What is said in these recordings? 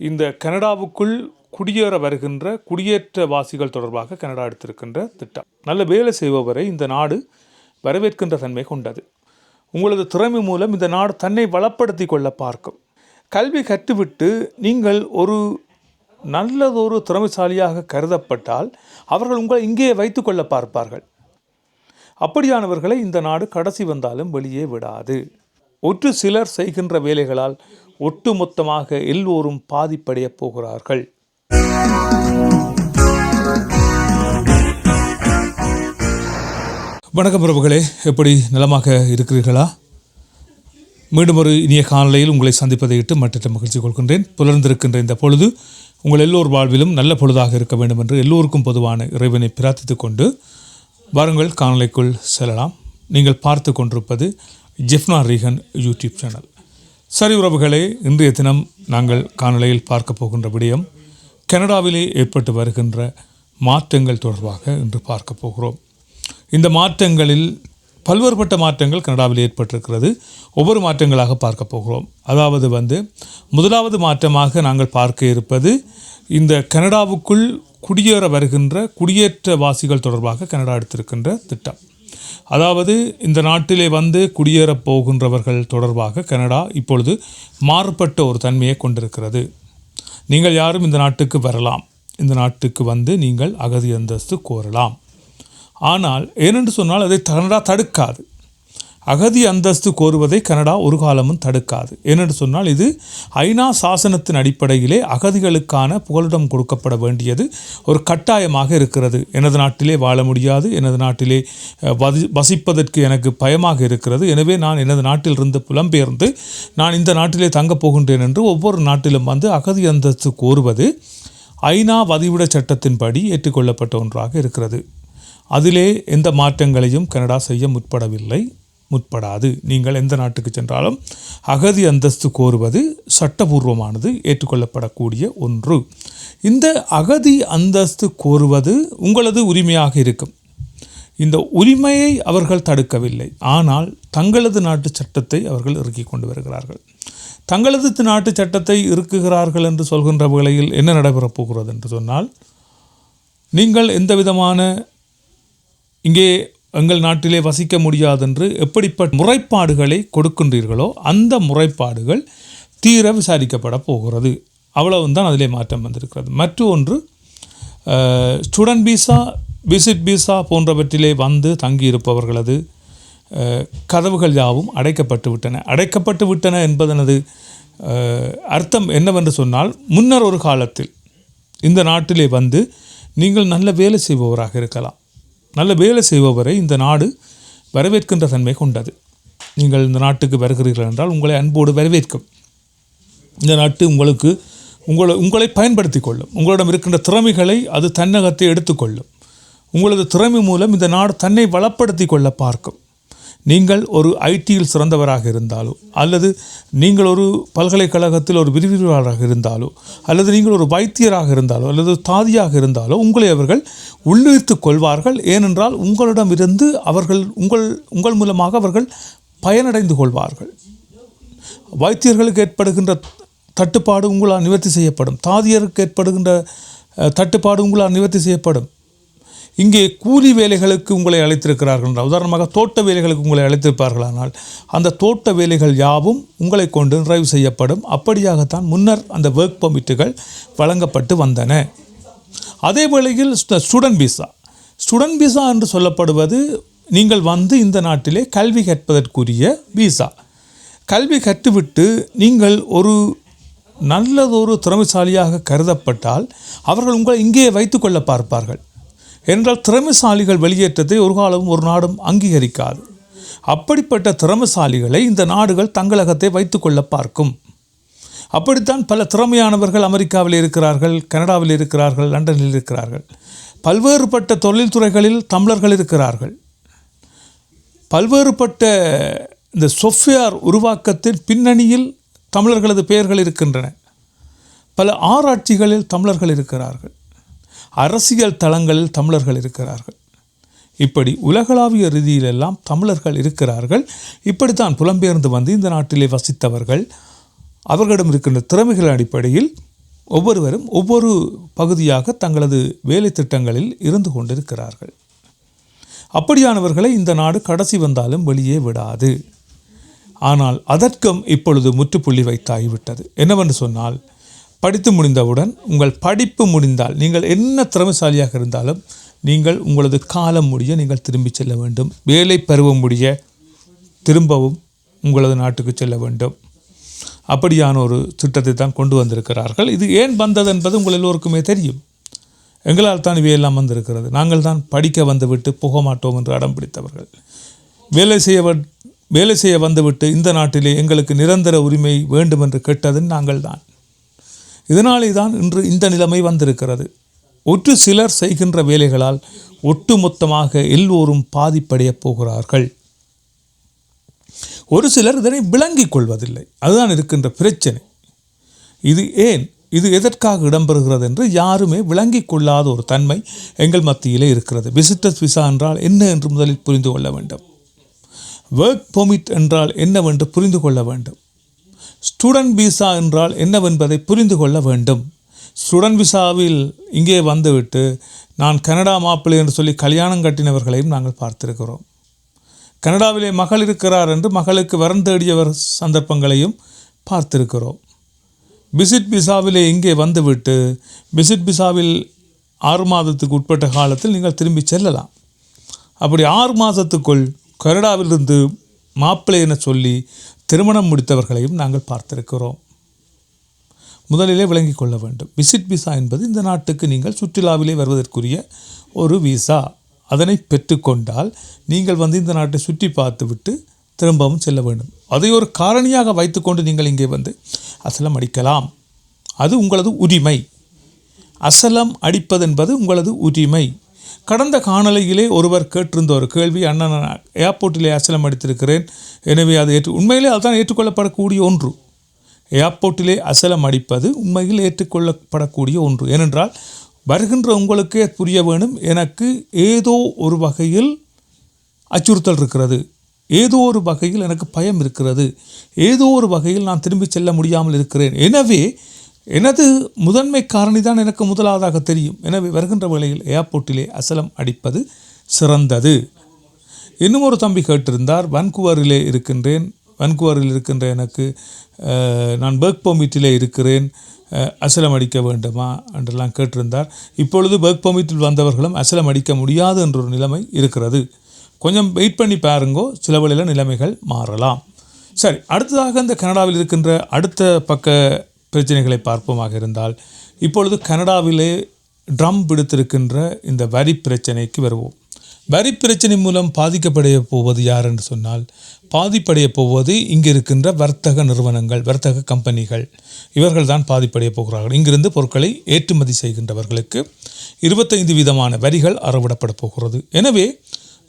இந்த கனடாவுக்குள் குடியேற வருகின்ற குடியேற்றவாசிகள் தொடர்பாக கனடா எடுத்திருக்கின்ற திட்டம். நல்ல வேலை செய்பவரை இந்த நாடு வரவேற்கின்ற தன்மை கொண்டது. உங்களது திறமை மூலம் இந்த நாடு தன்னை வளப்படுத்தி கொள்ள பார்க்கும். கல்வி கற்றுவிட்டு நீங்கள் ஒரு நல்லதொரு திறமைசாலியாக கருதப்பட்டால் அவர்கள் உங்களை இங்கே வைத்துக்கொள்ள பார்ப்பார்கள். அப்படியானவர்களை இந்த நாடு கடைசி வந்தாலும் வெளியே விடாது. ஒற்று சிலர் செய்கின்ற வேலைகளால் ஒட்டுமொத்தமாக எல்லோரும் பாதிப்படையப் போகிறார்கள். வணக்கம் பிரபுகளே எப்படி நலமாக இருக்கிறீர்களா? மீண்டும் ஒரு இனிய காலையில் உங்களை சந்திப்பதை இட்டு மற்ற மகிழ்ச்சி கொள்கின்றேன். புலர்ந்திருக்கின்ற இந்த பொழுது உங்கள் எல்லோர் வாழ்விலும் நல்ல பொழுதாக இருக்க வேண்டும் என்று எல்லோருக்கும் பொதுவான இறைவனை பிரார்த்தித்துக் கொண்டு வாருங்கள் காணொளிக்குள் செல்லலாம். நீங்கள் பார்த்து கொண்டிருப்பது ஜெஃப்னா ரீகன் யூடியூப் சேனல். சரி உறவுகளே இன்றைய தினம் நாங்கள் காணொலியில் பார்க்க போகின்ற விடயம் கனடாவிலே ஏற்பட்டு வருகின்ற மாற்றங்கள் தொடர்பாக இன்று பார்க்க போகிறோம். இந்த மாற்றங்களில் பல்வேறுபட்ட மாற்றங்கள் கனடாவில் ஏற்பட்டிருக்கிறது. ஒவ்வொரு மாற்றங்களாக பார்க்க போகிறோம். அதாவது வந்து முதலாவது மாற்றமாக நாங்கள் பார்க்க இருப்பது இந்த கனடாவுக்குள் குடியேற வருகின்ற குடியேற்றவாசிகள் தொடர்பாக கனடா எடுத்திருக்கின்ற திட்டம். அதாவது இந்த நாட்டிலே வந்து குடியேறப் போகின்றவர்கள் தொடர்பாக கனடா இப்பொழுது மாறுபட்ட ஒரு தன்மையை கொண்டிருக்கிறது. நீங்கள் யாரும் இந்த நாட்டுக்கு வரலாம். இந்த நாட்டுக்கு வந்து நீங்கள் அகதி அந்தஸ்து கோரலாம். ஆனால் ஏனென்று சொன்னால் அதை கனடா தடுக்காது. அகதி அந்தஸ்து கோருவதை கனடா ஒரு காலமும் தடுக்காது. ஏனென்று சொன்னால் இது ஐநா சாசனத்தின் அடிப்படையிலே அகதிகளுக்கான புகலிடம் கொடுக்கப்பட வேண்டியது ஒரு கட்டாயமாக இருக்கிறது. எனது நாட்டிலே வாழ முடியாது. எனது நாட்டிலே வசிப்பதற்கு எனக்கு பயமாக இருக்கிறது. எனவே நான் எனது நாட்டிலிருந்து புலம்பெயர்ந்து நான் இந்த நாட்டிலே தங்கப் போகின்றேன் என்று ஒவ்வொரு நாட்டிலும் வந்து அகதி அந்தஸ்து கோருவது ஐநா வதிவிட சட்டத்தின்படி ஏற்றுக்கொள்ளப்பட்ட ஒன்றாக இருக்கிறது. அதிலே எந்த மாற்றங்களையும் கனடா செய்ய முற்படவில்லை. முற்படாது. நீங்கள் எந்த நாட்டுக்கு சென்றாலும் அகதி அந்தஸ்து கோருவது சட்டபூர்வமானது ஏற்றுக்கொள்ளப்படக்கூடிய ஒன்று. இந்த அகதி அந்தஸ்து கோருவது உங்களது உரிமையாக இருக்கும். இந்த உரிமையை அவர்கள் தடுக்கவில்லை. ஆனால் தங்களது நாட்டு சட்டத்தை அவர்கள் இறுக்கி கொண்டு வருகிறார்கள். தங்களது நாட்டு சட்டத்தை இறுக்குகிறார்கள் என்று சொல்கின்ற வேளையில் என்ன நடைபெறப் போகிறது என்று சொன்னால் நீங்கள் எந்த விதமான இங்கே எங்கள் நாட்டிலே வசிக்க முடியாதென்று எப்படிப்பட்ட முறைப்பாடுகளை கொடுக்கின்றீர்களோ அந்த முறைப்பாடுகள் தீர விசாரிக்கப்பட போகிறது. அவ்வளவுதான் அதிலே மாற்றம் வந்திருக்கிறது. மற்ற ஒன்று ஸ்டூடெண்ட் பீசா விசிட் பீசா போன்றவற்றிலே வந்து தங்கியிருப்பவர்களது கதவுகள் யாவும் அடைக்கப்பட்டு விட்டன. அடைக்கப்பட்டு விட்டன என்பதனது அர்த்தம் என்னவென்று சொன்னால் முன்னர் ஒரு காலத்தில் இந்த நாட்டிலே வந்து நீங்கள் நல்ல வேலை செய்பவராக இருக்கலாம். நல்ல வேலை செய்பவரை இந்த நாடு வரவேற்கின்ற தன்மை கொண்டது. நீங்கள் இந்த நாட்டுக்கு வருகிறீர்கள் என்றால் உங்களை அன்போடு வரவேற்கும். இந்த நாட்டு உங்களுக்கு உங்களை உங்களை பயன்படுத்தி கொள்ளும். உங்களிடம் இருக்கின்ற திறமைகளை அது தன்னகத்தை எடுத்துக்கொள்ளும் உங்களது திறமை மூலம் இந்த நாடு தன்னை வளப்படுத்தி கொள்ள பார்க்கும். நீங்கள் ஒரு ஐடியில் சிறந்தவராக இருந்தாலோ அல்லது நீங்கள் ஒரு பல்கலைக்கழகத்தில் ஒரு விரிவிரிவாளராக இருந்தாலோ அல்லது நீங்கள் ஒரு வைத்தியராக இருந்தாலோ அல்லது தாதியாக இருந்தாலோ உங்களை அவர்கள் உள்ளிழுத்துக் கொள்வார்கள். ஏனென்றால் உங்களிடமிருந்து அவர்கள் உங்கள் உங்கள் மூலமாக அவர்கள் பயனடைந்து கொள்வார்கள். வைத்தியர்களுக்கு ஏற்படுகின்ற தட்டுப்பாடு உங்களால் நிவர்த்தி செய்யப்படும். தாதியருக்கு ஏற்படுகின்ற தட்டுப்பாடு உங்களால் நிவர்த்தி செய்யப்படும். இங்கே கூலி வேலைகளுக்கு உங்களை அழைத்திருக்கிறார்கள் என்றால் உதாரணமாக தோட்ட வேலைகளுக்கு உங்களை அழைத்திருப்பார்களானால் அந்த தோட்ட வேலைகள் யாவும் உங்களை கொண்டு நிறைவு செய்யப்படும். அப்படியாகத்தான் முன்னர் அந்த ஒர்க் பர்மிட்டுகள் வழங்கப்பட்டு வந்தன. அதே வேளையில் ஸ்டூடெண்ட் விசா ஸ்டூடெண்ட் விசா என்று சொல்லப்படுவது நீங்கள் வந்து இந்த நாட்டிலே கல்வி கற்பதற்குரிய விசா கல்வி கற்றுவிட்டு நீங்கள் ஒரு நல்லதொரு திறமைசாலியாக கருதப்பட்டால் அவர்கள் உங்களை இங்கே வைத்துக்கொள்ள பார்ப்பார்கள். என்றால் திறமைசாலிகள் வெளியேற்றத்தை ஒரு காலமும் ஒரு நாடும் அங்கீகரிக்காது. அப்படிப்பட்ட திறமைசாலிகளை இந்த நாடுகள் தங்களகத்தை வைத்துக்கொள்ள பார்க்கும். அப்படித்தான் பல திறமையானவர்கள் அமெரிக்காவில் இருக்கிறார்கள் கனடாவில் இருக்கிறார்கள் லண்டனில் இருக்கிறார்கள். பல்வேறுபட்ட தொழில்துறைகளில் தமிழர்கள் இருக்கிறார்கள். பல்வேறுபட்ட இந்த சொஃப்ட்வேர் உருவாக்கத்தின் பின்னணியில் தமிழர்களது பெயர்கள் இருக்கின்றன. பல ஆராய்ச்சிகளில் தமிழர்கள் இருக்கிறார்கள். அரசியல் தளங்களில் தமிழர்கள் இருக்கிறார்கள். இப்படி உலகளாவிய ரீதியிலெல்லாம் தமிழர்கள் இருக்கிறார்கள். இப்படித்தான் புலம்பெயர்ந்து வந்து இந்த நாட்டிலே வசித்தவர்கள் அவர்களிடம் இருக்கின்ற திறமைகள் அடிப்படையில் ஒவ்வொருவரும் ஒவ்வொரு பகுதியாக தங்களது வேலை திட்டங்களில் இருந்து கொண்டிருக்கிறார்கள். அப்படியானவர்களை இந்த நாடு கடைசி வந்தாலும் வெளியே விடாது. ஆனால் அதற்கும் இப்பொழுது முற்றுப்புள்ளி வைத்தாகிவிட்டது. என்னவென்று சொன்னால் படித்து முடிந்தவுடன் உங்கள் படிப்பு முடிந்தால் நீங்கள் என்ன திறமைசாலியாக இருந்தாலும் நீங்கள் உங்களது காலம் முடிய நீங்கள் திரும்பி செல்ல வேண்டும். வேலை பருவம் முடிய திரும்பவும் உங்களது நாட்டுக்கு செல்ல வேண்டும். அப்படியான ஒரு திட்டத்தை தான் கொண்டு வந்திருக்கிறார்கள். இது ஏன் வந்தது என்பது உங்கள் எல்லோருக்குமே தெரியும். எங்களால் தான் இவையெல்லாம் வந்திருக்கிறது. நாங்கள் தான் படிக்க வந்துவிட்டு போக மாட்டோம் என்று அடம் பிடித்தவர்கள். வேலை செய்ய வ- வேலை செய்ய வந்துவிட்டு இந்த நாட்டிலே எங்களுக்கு நிரந்தர உரிமை வேண்டும் என்று கேட்டது நாங்கள் தான். இதனாலே தான் இன்று இந்த நிலைமை வந்திருக்கிறது. ஒற்று சிலர் செய்கின்ற வேலைகளால் ஒட்டுமொத்தமாக எல்லோரும் பாதிப்படையப் போகிறார்கள். ஒரு சிலர் இதனை விளங்கிக் கொள்வதில்லை. அதுதான் இருக்கின்ற பிரச்சனை. இது ஏன்? இது எதற்காக இடம்பெறுகிறது என்று யாருமே விளங்கிக் கொள்ளாத ஒரு தன்மை எங்கள் மத்தியிலே இருக்கிறது. விசிட்டர்ஸ் விசா என்றால் என்ன என்று முதலில் புரிந்து கொள்ள வேண்டும். ஒர்க் பெர்மிட் என்றால் என்னவென்று புரிந்து கொள்ள வேண்டும். ஸ்டூடெண்ட் விசா என்றால் என்னவென்பதை புரிந்து கொள்ள வேண்டும். ஸ்டூடெண்ட் விசாவில் இங்கே வந்துவிட்டு நான் கனடா மாப்பிள்ளை என்று சொல்லி கல்யாணம் கட்டினவர்களையும் நாங்கள் பார்த்திருக்கிறோம். கனடாவிலே மகள் இருக்கிறார் என்று மகளுக்கு வரம் தேடியவர் சந்தர்ப்பங்களையும் பார்த்திருக்கிறோம். விசிட் விசாவிலே இங்கே வந்துவிட்டு விசிட் விசாவில் ஆறு மாதத்துக்கு உட்பட்ட காலத்தில் நீங்கள் திரும்பி செல்லலாம். அப்படி ஆறு மாதத்துக்குள் கனடாவிலிருந்து மாப்பிள்ளை என சொல்லி திருமணம் முடித்தவர்களையும் நாங்கள் பார்த்திருக்கிறோம். முதலிலே விளங்கிக் கொள்ள வேண்டும். விசிட் விசா என்பது இந்த நாட்டுக்கு நீங்கள் சுற்றுலாவிலே வருவதற்குரிய ஒரு விசா. அதனை பெற்றுக்கொண்டால் நீங்கள் வந்து இந்த நாட்டை சுற்றி பார்த்துவிட்டு திரும்பவும் செல்ல வேண்டும். அதை ஒரு காரணியாக வைத்துக்கொண்டு நீங்கள் இங்கே வந்து அசலம் அடிக்கலாம். அது உங்களது உரிமை. அசலம் அடிப்பதென்பது உங்களது உரிமை. கடந்த காணலையிலே ஒருவர் கேட்டிருந்த ஒரு கேள்வி அண்ணன் நான் ஏர்போர்ட்டிலே அசலம் அடித்திருக்கிறேன். எனவே அது ஏற்று உண்மையிலே அதுதான் ஏற்றுக்கொள்ளப்படக்கூடிய ஒன்று. ஏர்போர்ட்டிலே அசலம் அடிப்பது உண்மையில் ஏற்றுக்கொள்ளப்படக்கூடிய ஒன்று. ஏனென்றால் வருகின்ற உங்களுக்கே புரிய வேணும் எனக்கு ஏதோ ஒரு வகையில் அச்சுறுத்தல் இருக்கிறது. ஏதோ ஒரு வகையில் எனக்கு பயம் இருக்கிறது. ஏதோ ஒரு வகையில் நான் திரும்பி செல்ல முடியாமல் இருக்கிறேன். எனவே எனது முதன்மை காரணி தான் எனக்கு முதலாவதாக தெரியும். எனவே வருகின்ற வேளையில் ஏர்போர்ட்டிலே அசலம் அடிப்பது சிறந்தது. இன்னும் ஒரு தம்பி கேட்டிருந்தார் வன்குவரிலே இருக்கின்றேன். வன்குவரில் இருக்கின்ற எனக்கு நான் பேக் பெர்மிட்டிலே இருக்கிறேன். அசலம் அடிக்க வேண்டுமா? என்றெல்லாம் கேட்டிருந்தார். இப்பொழுது பேக் பெர்மிட்டில் வந்தவர்களும் அசலம் அடிக்க முடியாது என்ற ஒரு நிலைமை இருக்கிறது. கொஞ்சம் வெயிட் பண்ணி பாருங்கோ சில நிலைமைகள் மாறலாம். சரி அடுத்ததாக இந்த கனடாவில் இருக்கின்ற அடுத்த பக்க பிரச்சனைகளை பார்ப்போமாக இருந்தால் இப்பொழுது கனடாவிலே ட்ரம் பிடித்திருக்கின்ற இந்த வரி பிரச்சனைக்கு வருவோம். வரி பிரச்சனை மூலம் பாதிக்கப்படைய போவது யார் என்று சொன்னால் பாதிப்படைய போவது இங்கு இருக்கின்ற வர்த்தக நிறுவனங்கள் வர்த்தக கம்பெனிகள். இவர்கள் தான் பாதிப்படைய போகிறார்கள். இங்கிருந்து பொருட்களை ஏற்றுமதி செய்கின்றவர்களுக்கு இருபத்தைந்து விதமான வரிகள் அறவிடப்பட போகிறது. எனவே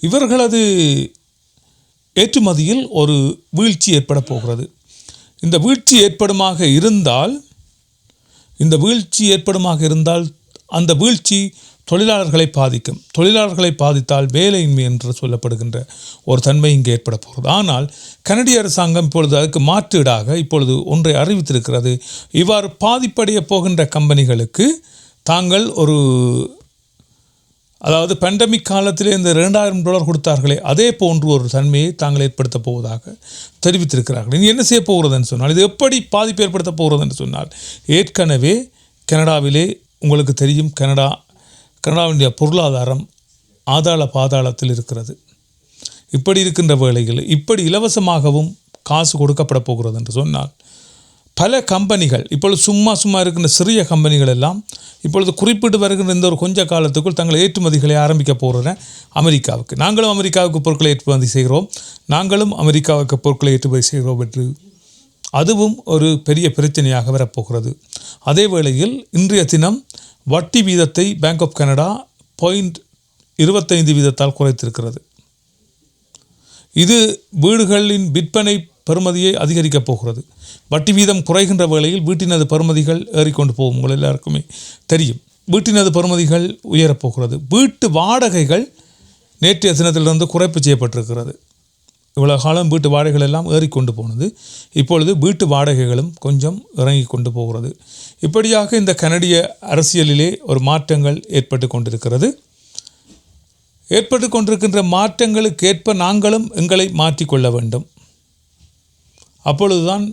இவர்களது ஏற்றுமதியில் ஒரு வீழ்ச்சி ஏற்பட போகிறது. இந்த வீழ்ச்சி ஏற்படுமாக இருந்தால் இந்த வீழ்ச்சி ஏற்படுமாக இருந்தால் அந்த வீழ்ச்சி தொழிலாளர்களை பாதிக்கும். தொழிலாளர்களை பாதித்தால் வேலையின்மை என்று சொல்லப்படுகின்ற ஒரு தன்மை இங்கே ஏற்பட போகிறது ஆனால் கனடிய அரசாங்கம் இப்பொழுது அதுக்கு மாற்றீடாக இப்பொழுது ஒன்றை அறிவித்திருக்கிறது. இவ்வாறு பாதிப்படைய போகின்ற கம்பெனிகளுக்கு தாங்கள் ஒரு அதாவது பெண்டமிக் காலத்திலே இந்த ரெண்டாயிரம் டாலர் கொடுத்தார்களே அதே போன்று ஒரு தன்மையை தாங்கள் ஏற்படுத்தப் போவதாக தெரிவித்திருக்கிறார்கள். இனி என்ன செய்ய போகிறதுன்னு சொன்னால் இது எப்படி பாதிப்பு ஏற்படுத்தப் போகிறது என்று சொன்னால் ஏற்கனவே கனடாவிலே உங்களுக்கு தெரியும் கனடா கனடாவினுடைய பொருளாதாரம் ஆதாள பாதாளத்தில் இருக்கிறது. இப்படி இருக்கின்ற வேளையில் இப்படி இலவசமாகவும் காசு கொடுக்கப்பட போகிறது என்று சொன்னால் பல கம்பெனிகள் இப்பொழுது சும்மா சும்மா இருக்கின்ற சிறிய கம்பெனிகள் எல்லாம் இப்பொழுது குறிப்பிட்டு வருகின்ற இந்த ஒரு கொஞ்ச காலத்துக்குள் தங்கள் ஏற்றுமதிகளை ஆரம்பிக்க போகிறன அமெரிக்காவுக்கு. நாங்களும் அமெரிக்காவுக்கு பொருட்களை ஏற்றுமதி செய்கிறோம். நாங்களும் அமெரிக்காவுக்கு பொருட்களை ஏற்றுமதி செய்கிறோம் என்று அதுவும் ஒரு பெரிய பிரச்சனையாக வரப்போகிறது. அதே வேளையில் இன்றைய தினம் வட்டி வீதத்தை பேங்க் ஆஃப் கனடா பாயிண்ட் இருபத்தைந்து வீதத்தால் குறைத்திருக்கிறது. இது வீடுகளின் விற்பனை பெறுமதியை அதிகரிக்கப் போகிறது. வட்டி வீதம் குறைகின்ற வேளையில் வீட்டினது பெறுமதிகள் ஏறிக்கொண்டு போகும். உங்கள் எல்லாருக்குமே தெரியும். வீட்டினது பெறுமதிகள் உயரப்போகிறது வீட்டு வாடகைகள் நேற்றைய தினத்திலிருந்து குறைப்பு செய்யப்பட்டிருக்கிறது. இவ்வளோ காலம் வீட்டு வாடகைகள் எல்லாம் ஏறிக்கொண்டு போனது. இப்பொழுது வீட்டு வாடகைகளும் கொஞ்சம் இறங்கி கொண்டு போகிறது. இப்படியாக இந்த கனடிய அரசியலிலே ஒரு மாற்றங்கள் ஏற்பட்டு கொண்டிருக்கிறது. ஏற்பட்டு கொண்டிருக்கின்ற மாற்றங்களுக்கேற்ப நாங்களும் எங்களை மாற்றிக்கொள்ள வேண்டும். அப்பொழுதுதான்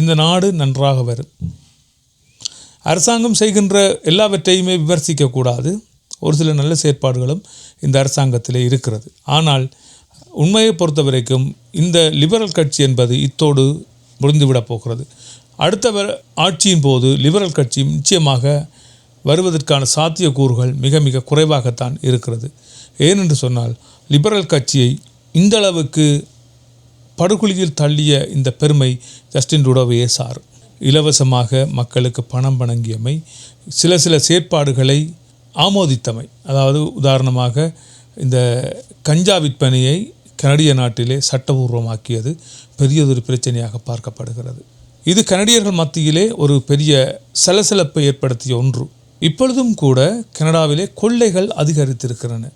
இந்த நாடு நன்றாக வரும். அரசாங்கம் செய்கின்ற எல்லாவற்றையுமே விமர்சிக்கக்கூடாது ஒரு சில நல்ல செயற்பாடுகளும் இந்த அரசாங்கத்தில் இருக்கிறது. ஆனால் உண்மையை பொறுத்த வரைக்கும் இந்த லிபரல் கட்சி என்பது இத்தோடு முடிந்துவிடப் போகிறது. அடுத்த ஆட்சியின் போது லிபரல் கட்சி நிச்சயமாக வருவதற்கான சாத்தியக்கூறுகள் மிக மிக குறைவாகத்தான் இருக்கிறது. ஏனென்று சொன்னால் லிபரல் கட்சியை இந்தளவுக்கு படுகொலியில் தள்ளிய இந்த பெருமை ஜஸ்டின் ருடோவையே சார். இலவசமாக மக்களுக்கு பணம் வழங்கியமை சில சில செயற்பாடுகளை ஆமோதித்தமை. அதாவது உதாரணமாக இந்த கஞ்சா விற்பனையை கனடிய நாட்டிலே சட்டபூர்வமாக்கியது பெரியதொரு பிரச்சனையாக பார்க்கப்படுகிறது. இது கனடியர்கள் மத்தியிலே ஒரு பெரிய சலசலப்பை ஏற்படுத்திய ஒன்று. இப்பொழுதும் கூட கனடாவிலே கொள்ளைகள் அதிகரித்திருக்கின்றன.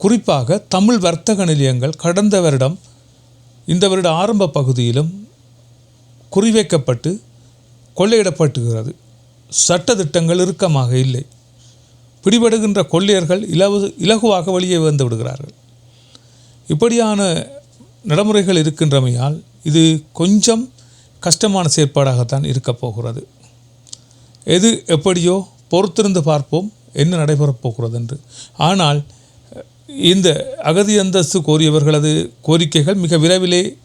குறிப்பாக தமிழ் வர்த்தக நிலையங்கள் கடந்த வருடம் இந்த வருட ஆரம்ப பகுதியிலும் குறிவைக்கப்பட்டு கொள்ளையிடப்பட்டுகிறது. சட்டதிட்டங்கள் இறுக்கமாக இல்லை. பிடிபடுகின்ற கொள்ளையர்கள் இலவு இலகுவாக வெளியே வந்து விடுகிறார்கள். இப்படியான நடைமுறைகள் இருக்கின்றமையால் இது கொஞ்சம் கஷ்டமான செயற்பாடாகத்தான் இருக்கப் போகிறது. எது எப்படியோ பொறுத்திருந்து பார்ப்போம் என்ன நடைபெறப் போகிறது என்று ஆனால் இந்த அகதி அந்தஸ்து கோரியவர்களது கோரிக்கைகள் மிக விரைவிலே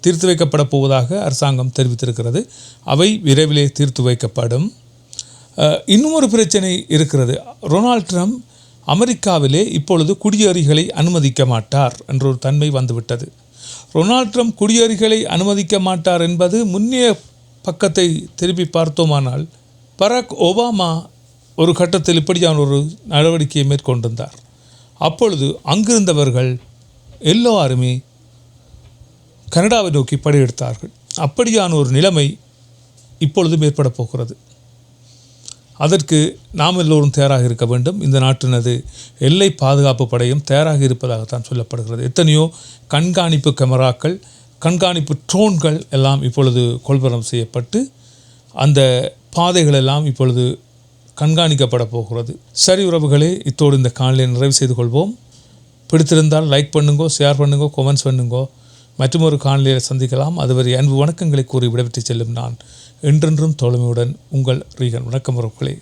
தீர்த்து வைக்கப்பட போவதாக அரசாங்கம் தெரிவித்திருக்கிறது. அவை விரைவிலே தீர்த்து வைக்கப்படும். இன்னும் ஒரு பிரச்சனை இருக்கிறது. ரொனால்ட் ட்ரம்ப் அமெரிக்காவிலே இப்பொழுது குடியேறிகளை அனுமதிக்க மாட்டார் என்ற ஒரு தன்மை வந்துவிட்டது. ரொனால்ட் ட்ரம்ப் குடியேறிகளை அனுமதிக்க மாட்டார் என்பது முன்னைய பக்கத்தை திருப்பி பார்த்தோமானால் பராக் ஒபாமா ஒரு கட்டத்தில் இப்படியான ஒரு நடவடிக்கையை மேற்கொண்டிருந்தார். அப்பொழுது அங்கிருந்தவர்கள் எல்லோருமே கனடாவை நோக்கி படையெடுத்தார்கள். அப்படியான ஒரு நிலைமை இப்பொழுதும் ஏற்பட போகிறது. அதற்கு நாம் எல்லோரும் தயாராக இருக்க வேண்டும். இந்த நாட்டினது எல்லை பாதுகாப்பு படையும் தயாராக இருப்பதாகத்தான் சொல்லப்படுகிறது. எத்தனையோ கண்காணிப்பு கேமராக்கள் கண்காணிப்பு ட்ரோன்கள் எல்லாம் இப்பொழுது கொள்வனம் செய்யப்பட்டு அந்த பாதைகள் எல்லாம் இப்பொழுது கண்காணிக்கப்பட போகிறது சரி உறவுகளே இத்தோடு இந்த காணொலியை நிறைவு செய்து கொள்வோம் பிடித்திருந்தால் லைக் பண்ணுங்கோ ஷேர் பண்ணுங்கோ கமெண்ட்ஸ் பண்ணுங்கோ. மற்றும் ஒரு காணொலியில் சந்திக்கலாம். அதுவரை அன்பு வணக்கங்களை கூறி விடைபெற்று செல்லும் நான் என்றென்றும் தோழமையுடன் உங்கள் ரீகன். வணக்கம் உறவுகளே.